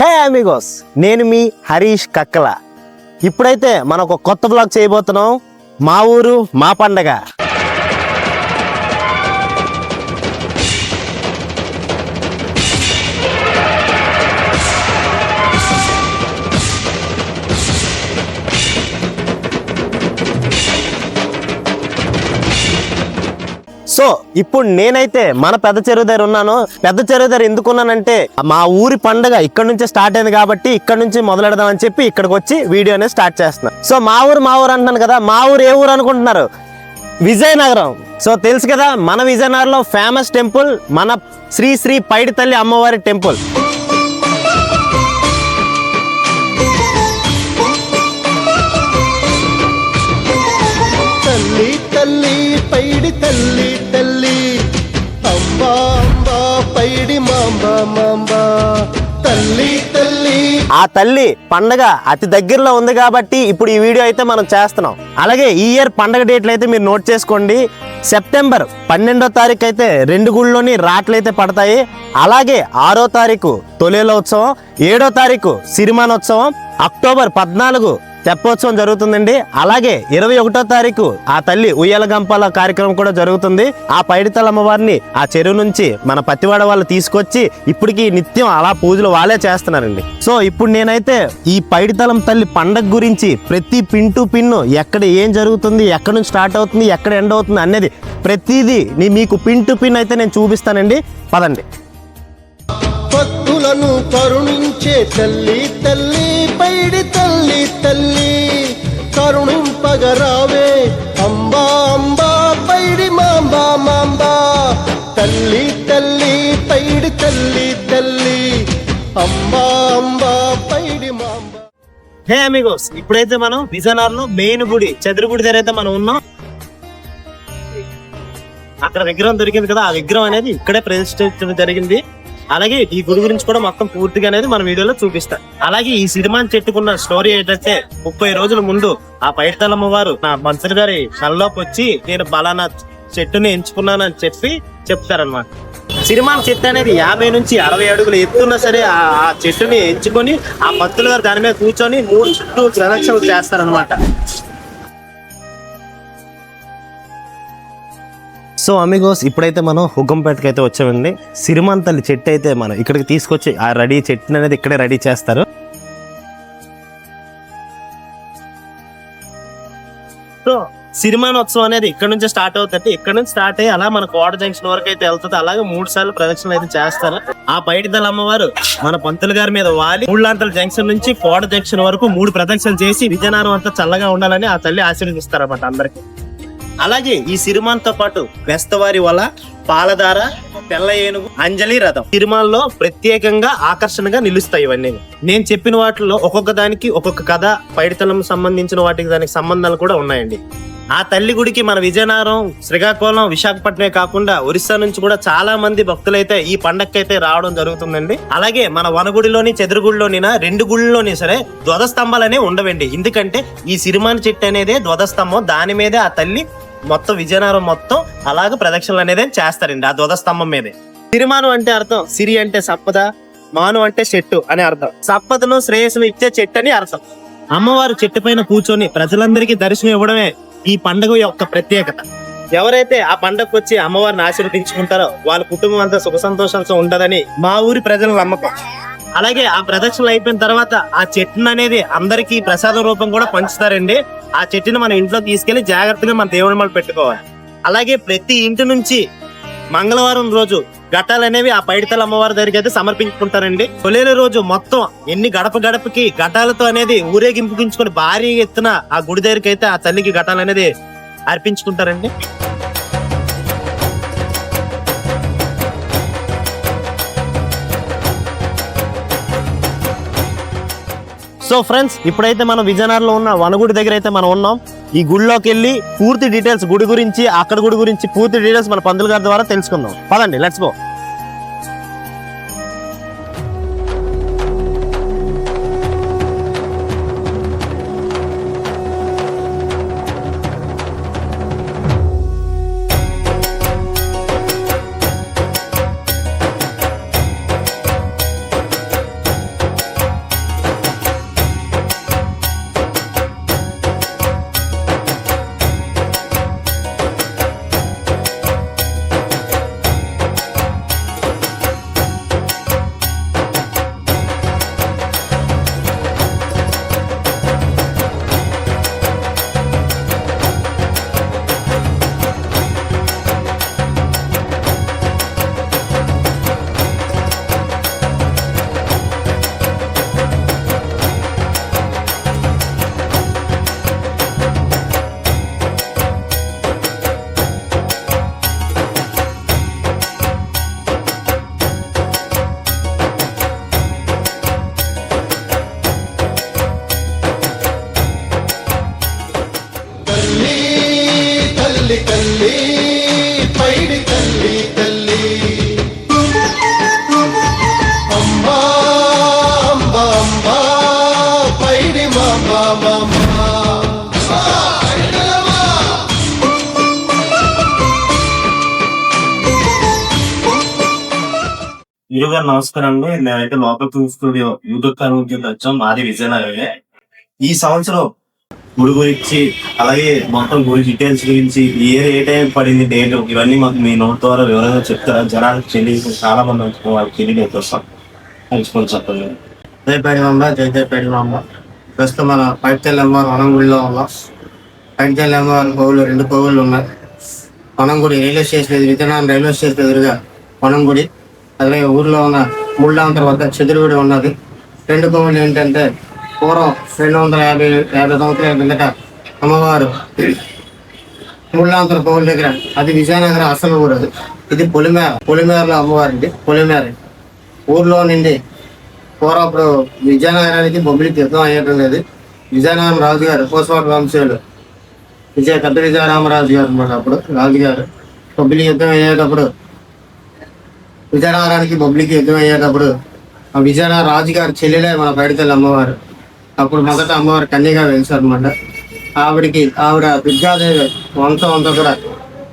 హే Amigos నేను మీ హరీష్ కక్కల. ఇప్పుడైతే మనం ఒక కొత్త బ్లాగ్ చేయబోతున్నాం. మా ఊరు మా పండగ. సో ఇప్పుడు నేనైతే మన పెద్ద చెరువు దగ్గర ఉన్నాను. పెద్ద చెరువు దగ్గర ఎందుకున్నానంటే మా ఊరి పండుగ ఇక్కడ నుంచే స్టార్ట్ అయింది కాబట్టి ఇక్కడ నుంచి మొదలెడదాం అని చెప్పి ఇక్కడికి వచ్చి వీడియో స్టార్ట్ చేస్తున్నాను సో మా ఊరు మా ఊరు అంటున్నాను కదా మా ఊరు ఏ ఊరు అనుకుంటున్నారు? విజయనగరం. సో తెలుసు కదా మన విజయనగరంలో ఫేమస్ టెంపుల్ మన శ్రీ శ్రీ పైడి తల్లి అమ్మవారి టెంపుల్ తల్లి తల్లి పైడి తల్లి పైడి తల్లి తల్లి. ఆ తల్లి పండగ అతి దగ్గరలో ఉంది కాబట్టి ఇప్పుడు ఈ వీడియో అయితే మనం చేస్తున్నాం. అలాగే ఈ ఇయర్ పండగ డేట్లు అయితే మీరు నోట్ చేసుకోండి. సెప్టెంబర్ పన్నెండో తారీఖు అయితే రెండు గుళ్ళలోని రాట్లు అయితే పడతాయి. అలాగే ఆరో తారీఖు తొలేల ఉత్సవం ఏడో తారీఖు సిరిమానోత్సవం అక్టోబర్ పద్నాలుగు తెప్పోత్సవం జరుగుతుందండి. అలాగే ఇరవై ఒకటో తారీఖు ఆ తల్లి ఉయ్యాల గంపాల కార్యక్రమం కూడా జరుగుతుంది. ఆ పైడితల అమ్మవారిని ఆ చెరువు నుంచి మన పత్తివాడ వాళ్ళు తీసుకొచ్చి ఇప్పటికి నిత్యం అలా పూజలు వాళ్ళే చేస్తున్నారండి. సో ఇప్పుడు నేనైతే ఈ పైడితలం తల్లి పండగ గురించి ప్రతి పిన్ టు పిన్ను ఎక్కడ ఏం జరుగుతుంది ఎక్కడ నుంచి స్టార్ట్ అవుతుంది ఎక్కడ ఎండ్ అవుతుంది అనేది ప్రతిదీ నీ మీకు పిన్ టు పిన్ అయితే నేను చూపిస్తానండి. పదండి. భక్తులను కరుణించే తల్లి తల్లి పైడి తల్లి తల్లి. కరుణింపగరావే అంబా అంబా పైడి మాంబా మాంబా తల్లి తల్లి పైడి తల్లి తల్లి అంబా అంబా పైడి మాంబా హే అమిగోస్ ఇప్పుడైతే మనం విజయనగరంలో మెయిన్ గుడి చదురుగుడి దగ్గర అయితే మనం ఉన్నాం అక్కడ విగ్రహం దొరికింది కదా ఆ విగ్రహం అనేది ఇక్కడే ప్రతిష్ఠించడం జరిగింది అలాగే ఈ గుడి గురించి కూడా మొత్తం పూర్తిగా అనేది మన వీడియోలో చూపిస్తా. అలాగే ఈ సినిమాని చెట్టుకున్న స్టోరీ ఏంటంటే ముప్పై రోజుల ముందు ఆ పైడితలమ్మ వారు నా మంత్రి గారి కల్లోకి వచ్చి నేను బలానా చెట్టుని ఎంచుకున్నానని చెప్పి చెప్తారనమాట సిరిమాన్ చెట్టు అనేది యాభై నుంచి అరవై అడుగులు ఎత్తున్నా సరే ఆ ఆ చెట్టుని ఎంచుకొని ఆ భక్తులు గారు దాని మీద కూర్చొని మూడు చుట్టూ ప్రదక్షిణలు చేస్తారనమాట సో అమిగోస్ ఇప్పుడైతే మనం హుగ్గంపేటకి అయితే వచ్చామండి. సిరిమాన్ తల్లి చెట్టు అయితే మనం ఇక్కడికి తీసుకొచ్చి ఆ రెడీ చెట్టుని అనేది ఇక్కడే రెడీ చేస్తారు. సో సిరిమానోత్సవం అనేది ఇక్కడ నుంచి స్టార్ట్ అవుతుంది. ఇక్కడ నుంచి స్టార్ట్ అయ్యి అలా మన కోట జంక్షన్ వరకు అయితే వెళ్తుంది. అలాగే మూడు సార్లు ప్రదక్షిణలు అయితే చేస్తారు. ఆ బయట దళ అమ్మవారు మన పంతులు గారి మీద వాలి మూడులాంతల జంక్షన్ నుంచి కోట జంక్షన్ వరకు మూడు ప్రదక్షిణలు చేసి విజయనగరం అంతా చల్లగా ఉండాలని ఆ తల్లి ఆశీర్వదిస్తారు అన్నమాట అందరికి. అలాగే ఈ సిరిమాన్తో పాటు వెస్తవారి వల పాలధార తెల్ల ఏనుగు అంజలి రథం. సిరిమాల్లో ప్రత్యేకంగా ఆకర్షణగా నిలుస్తాయి ఇవన్నీ. నేను చెప్పిన వాటిలో ఒక్కొక్క దానికి ఒక్కొక్క కథ పైడితలం సంబంధించిన వాటికి దానికి సంబంధాలు కూడా ఉన్నాయండి. ఆ తల్లి గుడికి మన విజయనగరం శ్రీకాకుళం విశాఖపట్నమే కాకుండా ఒరిస్సా నుంచి కూడా చాలా మంది భక్తులైతే ఈ పండక్కైతే రావడం జరుగుతుందండి. అలాగే మన వనగుడిలోని చెదురుగుడిలోని రెండు గుళ్ళలోని సరే ధ్వజస్తంభాలు అనేవి ఉండవండి. ఎందుకంటే ఈ సిరిమాని చెట్టు అనేదే ధ్వజస్తంభం. దాని మీదే ఆ తల్లి మొత్తం విజయనగరం మొత్తం అలాగ ప్రదక్షిణలు అనేది చేస్తారండి ఆ ధ్వజస్తంభం మీదే. సిరిమాను అంటే అర్థం సిరి అంటే సంపద మాను అంటే చెట్టు అని అర్థం. సంపదను శ్రేయస్సును ఇచ్చే చెట్టు అని అర్థం. అమ్మవారు చెట్టు పైన కూర్చొని ప్రజలందరికీ దర్శనం ఇవ్వడమే ఈ పండుగ యొక్క ప్రత్యేకత. ఎవరైతే ఆ పండగకు వచ్చి అమ్మవారిని ఆశీర్వదించుకుంటారో వాళ్ళ కుటుంబం అంతా సుఖ సంతోషాలతో ఉంటదని మా ఊరి ప్రజల నమ్మకం. అలాగే ఆ ప్రదక్షిణలు అయిపోయిన తర్వాత ఆ చెట్టును అనేది అందరికీ ప్రసాదం రూపం కూడా పంచుతారండి. ఆ చెట్టుని మన ఇంట్లో తీసుకెళ్ళి జాగ్రత్తగా మన దేవుని మళ్ళీ పెట్టుకోవాలి. అలాగే ప్రతి ఇంటి నుంచి మంగళవారం రోజు ఘట్టాలు అనేవి ఆ పైడితల అమ్మవారి దగ్గరికి అయితే సమర్పించుకుంటారండి. తొలేల రోజు మొత్తం ఎన్ని గడప గడపకి ఘటాలతో అనేది ఊరేగింపుకించుకొని భారీ ఎత్తున ఆ గుడి దగ్గరికి అయితే ఆ తల్లికి ఘటాలు అనేది అర్పించుకుంటారండి. సో ఫ్రెండ్స్ ఇప్పుడైతే మనం విజయనగరంలో ఉన్న వనగుడి దగ్గర అయితే మనం ఉన్నాం. ఈ గుడిలోకి వెళ్ళి పూర్తి డీటెయిల్స్ గుడి గురించి అక్కడ గుడి గురించి పూర్తి డీటెయిల్స్ మన పందుల గారి ద్వారా తెలుసుకుందాం. పదండి లెట్స్ గో హీరో గారు నమస్కారం అండి. నేనైతే local film studio YouTube channel నుంచి వచ్చాం. మాది విజయనగరమే. ఈ సంవత్సరం గుడి గురించి అలాగే మొత్తం గుడి డీటెయిల్స్ గురించి ఇయర్ ఏ టైం పడింది డేట్ ఇవన్నీ మాకు మీ నోట్ ద్వారా వివరంగా చెప్తారా? జనాలకు తెలియదు. చాలా మంది వచ్చి వాళ్ళకి తెలియదు వస్తాం. తెలుసుకొని చెప్పండి. జయపేడి మాంబ జయ జయపేడి ప్రస్తుతం మన పైతెల్ అమ్మవారు వనంగుడిలో ఉన్నాం. పైతెల్ అమ్మవారి కోవులు రెండు కోవులు ఉన్నాయి. వనంగుడి రైల్వే స్టేషన్ ఎదురు విజయనగరం రైల్వే స్టేషన్ ఎదురుగా వనంగుడి. అలాగే ఊర్లో ఉన్న ముళ్ళాంతర వద్ద చెదురుగుడి ఉన్నది. రెండు కోవులు ఏంటంటే పూర్వం రెండు వందల యాభై యాభై సంవత్సరాల కిందట అమ్మవారు ముళ్ళాంతర కోవుల దగ్గర అది విజయనగరం అసలు ఊరు అది. ఇది పొలిమేర పొలిమేరలో అమ్మవారింది పొలిమేర. ఊర్లో నుండి పూర్వం విజయనగరానికి బొబ్బిలికి యుద్ధం అయ్యటం లేదు. విజయనగరం రాజుగారు కోసవాడ వంశీయులు. విజయ పెద్ద విజయరామరాజు గారు అన్నమాట అప్పుడు రాజుగారు బొబ్బిలి యుద్ధం అయ్యేటప్పుడు విజయనగరానికి పబ్లిక్ యుద్ధం అయ్యేటప్పుడు ఆ విజయనగర రాజుగారి చెల్లెలే మన పైడితల్లి అమ్మవారు. అప్పుడు మొదట అమ్మవారు కన్యగా వెలిసారు అనమాట ఆవిడికి ఆవిడ దుర్గాదేవి వంత వంత కూడా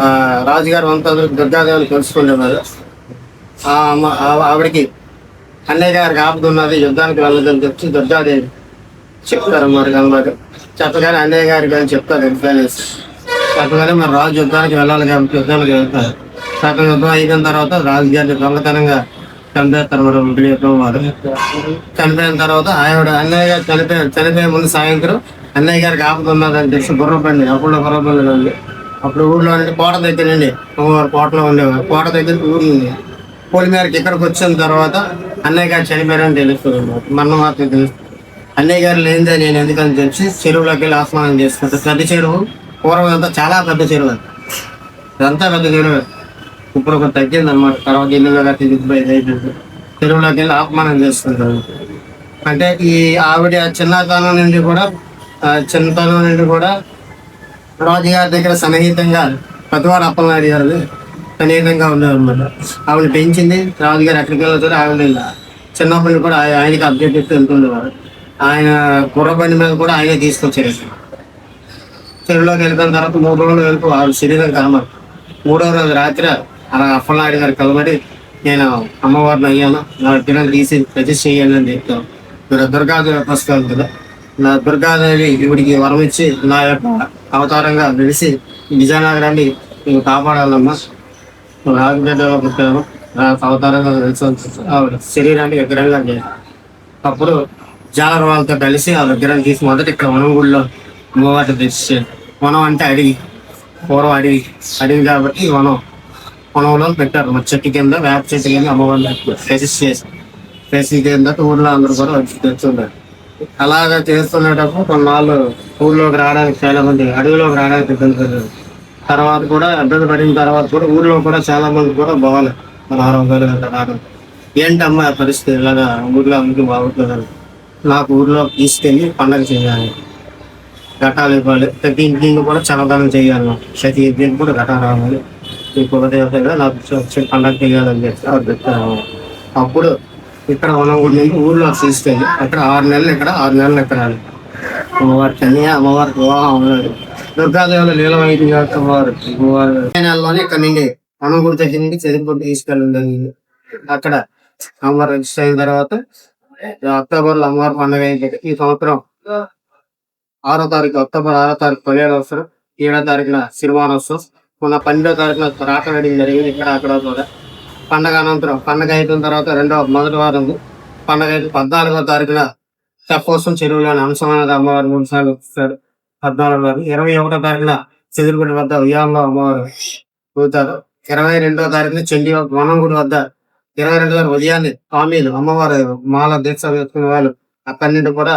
ఆ, రాజుగారు వంత దుర్గాదేవిని తెలుసుకుంటున్నారు ఆ అమ్మ ఆవిడకి అన్నయ్య గారికి ఆపుతున్నది యుద్ధానికి వెళ్ళదని చెప్పి దుర్గాదేవి చెప్తారు మరి కనబడి చెప్పగానే అన్నయ్య గారికి అని చెప్తారు ఇన్ఫ్లుయెన్స్ చెప్పగానే మరి రాజు యుద్ధానికి వెళ్ళాలి కాబట్టి యుద్ధానికి వెళ్తారు. సగం యుద్ధం అయిపోయిన తర్వాత రాజు దొంగతనంగా చంపేస్తారు మరి వారు. చనిపోయిన తర్వాత ఆవిడ అన్నయ్య గారు చనిపోయి చనిపోయే ముందు సాయంత్రం అన్నయ్య గారికి ఆపుతున్నదని తెలిసి గుర్రపండి అప్పుడు గుర్రపల్లి ఉంది అప్పుడు ఊళ్ళో నుండి కోట దగ్గరండి అమ్మవారు కోటలో ఉండేవారు. కోట దగ్గర ఊరు పోలి మేరకు ఇక్కడికి వచ్చిన తర్వాత అన్నయ్య గారు చనిపోయారని తెలుస్తుంది మన మాత్రం తెలుస్తుంది. అన్నయ్య గారు లేనిదే నేను ఎందుకని తెలిసి చెరువులోకి వెళ్ళి ఆస్మానం చేసుకుంటే పెద్ద చెరువు. పూర్వం అంతా చాలా పెద్ద చెరువు అది. ఇదంతా పెద్ద చెరువు. ఇప్పుడు ఒక తగ్గింది అనమాట తర్వాత ఇల్లుగా తిరిగిపోయింది చెరువులోకి వెళ్ళి ఆపమానం చేస్తుంటారు. అంటే ఈ ఆవిడ చిన్నతనం నుండి కూడా ఆ, చిన్నతనం నుండి కూడా రాజుగారి దగ్గర సన్నిహితంగా పతివారు అప్పలనాయుడు గారు సన్నిహితంగా ఉన్నారు ఆవిడ పెంచింది రాజుగారు ఎక్కడికి వెళ్ళారు ఆవిడ చిన్నప్పటి నుండి కూడా ఆయనకి అప్డేట్ ఇస్తూ వెళ్తుండేవారు. ఆయన గుర్రబండి మీద కూడా ఆయనే తీసుకొచ్చారు. చెరువులోకి వెళ్ళిన తర్వాత మూడు రోజులు వెళ్ళిపో ఆవిడ శరీరం కలమరు మూడో రోజు రాత్రి అలా అప్పలనాయుడు గారు కలబడి నేను అమ్మవారిని అయ్యాను. నా విగ్రహం తీసి ప్రతిష్ట చేయాలి అని చెప్తాను మీరు దుర్గాదేవి పుస్తకాలు కదా. నా దుర్గాదేవి ఇవిడికి వరం ఇచ్చి నా యొక్క అవతారంగా నిలిచి విజయనగరాన్ని మేము కాపాడాలమ్మా. రాజదేవ పుట్టాను. నా అవతారంగా శరీరాన్ని విగ్రహంగా అప్పుడు జాలర్ వాళ్ళతో కలిసి ఆ విగ్రహం తీసి మొదట ఇక్కడ వనం అమ్మవారిని అమ్మవారి తెచ్చి వనం అంటే అడవి. పూర్వం అడవి. అడవి కాబట్టి వనం. పొలంలో పెట్టారు. చెట్టు కింద వేప చెట్టు కింద అమ్మవారిని రిజిస్టర్ చేసి రిజిస్టర్ కింద ఊర్లో అందరూ కూడా వచ్చి తెచ్చున్నారు అలాగ చేస్తున్నప్పుడు కొన్నాళ్ళు ఊర్లోకి రావడానికి చాలా మంది అడవిలోకి రావడానికి ఇబ్బంది పడ్డారు. తర్వాత కూడా ఇబ్బంది పడిన తర్వాత కూడా ఊర్లో కూడా చాలా మంది కూడా బాగాలి మన ఆరోగ్యాలు రావడం ఏంటమ్మా ఆ పరిస్థితి? ఇలాగా ఊర్లో అందుకు బాగుంటుందని. నాకు ఊర్లో తీసుకెళ్ళి పండగ చేయాలి. ఘటాలు ఇవ్వాలి. ప్రతి ఇంటిని కూడా చల్లదనం చేయాలి. ప్రతి ఇంటిని కూడా ఘటన రావాలి. ఈ కులదేవతగా నాకు వచ్చిన పండగ చేయాలని చెప్పి ఆవిడ పెట్టారు అప్పుడు ఇక్కడ ఉన్నగుడి నుండి ఊర్లో తీసుకెళ్ళి అక్కడ ఆరు నెలలు ఇక్కడ ఆరు నెలలు ఇక్కడ అమ్మవారి కన్య అమ్మవారికి వివాహం దుర్గాదేవుల లీలమైంది కాబట్టి అమ్మవారు. అమ్మవారు నెలలోనే ఇక్కడ నుండి అనుగుడి దగ్గర నుండి చెరుపుకుంటూ తీసుకెళ్ళడం జరిగింది. అక్కడ అమ్మవారు రిజిస్టర్ అయిన తర్వాత అక్టోబర్లో అమ్మవారి పండుగ అయింది ఈ సంవత్సరం ఆరో తారీఖు అక్టోబర్ ఆరో తారీఖు పదిహేడు వస్తారు ఏడో తారీఖున సిరిమానోత్సవం మొన్న పన్నెండో తారీఖున రాట వెడ్డింగ్ జరిగింది. ఇక్కడ అక్కడ కూడా పండగ అనంతరం పండగ అయిపోయిన తర్వాత రెండో మొదటి వారం పండగ అయితే పద్నాలుగో తారీఖున తెప్పోత్సవం చెరువులోని అంశమైన అమ్మవారు మూడు సార్లు వస్తారు. పద్నాలుగో ఇరవై ఒకటో తారీఖున చెదురుగుడి వద్ద ఉయ్యాలలో అమ్మవారు పోతారు ఇరవై రెండో తారీఖున చెండి వనంగుడి వద్ద ఇరవై రెండు తారీఖు ఉదయాన్నే స్వామీలు అమ్మవారు మాల దీక్ష వేసుకునే వాళ్ళు. అక్కడి నుండి కూడా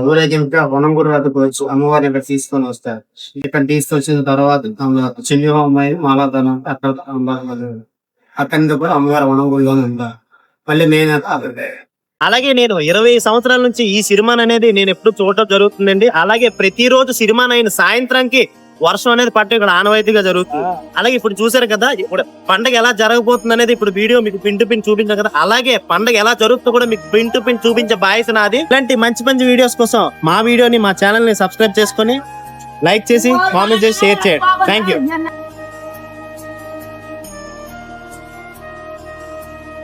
ఊరేగింపుగా వనంగూరు వద్దకు వచ్చి అమ్మవారిని ఇక్కడ తీసుకొని వస్తారు. ఇక్కడ తీసుకొచ్చిన తర్వాత చెల్లి అమ్మాయి మాలాధనం అక్కడ అక్కడి కూడా అమ్మవారి వనంగుడిలోనే ఉందా మళ్ళీ నేను అలాగే నేను ఇరవై సంవత్సరాల నుంచి ఈ సిరిమాన్ అనేది నేను ఎప్పుడు చూడటం జరుగుతుందండి. అలాగే ప్రతిరోజు సిరిమాన్ అయిన సాయంత్రానికి వర్షం అనేది పట్టు ఇక్కడ ఆనవాయితీగా జరుగుతుంది. అలాగే ఇప్పుడు చూసారు కదా ఇప్పుడు పండగ ఎలా జరగబోతుంది అనేది ఇప్పుడు వీడియో మీకు పిన్ టు పిన్ చూపించాం కదా. అలాగే పండగ ఎలా జరుగుతుందో కూడా మీకు పిన్ టు పిన్ చూపించే బాయస్ నాది. ఇలాంటి మంచి మంచి వీడియోస్ కోసం మా వీడియోని మా ఛానల్ని సబ్స్క్రైబ్ చేసుకొని లైక్ చేసి కామెంట్ చేసి షేర్ చేయండి. Thank you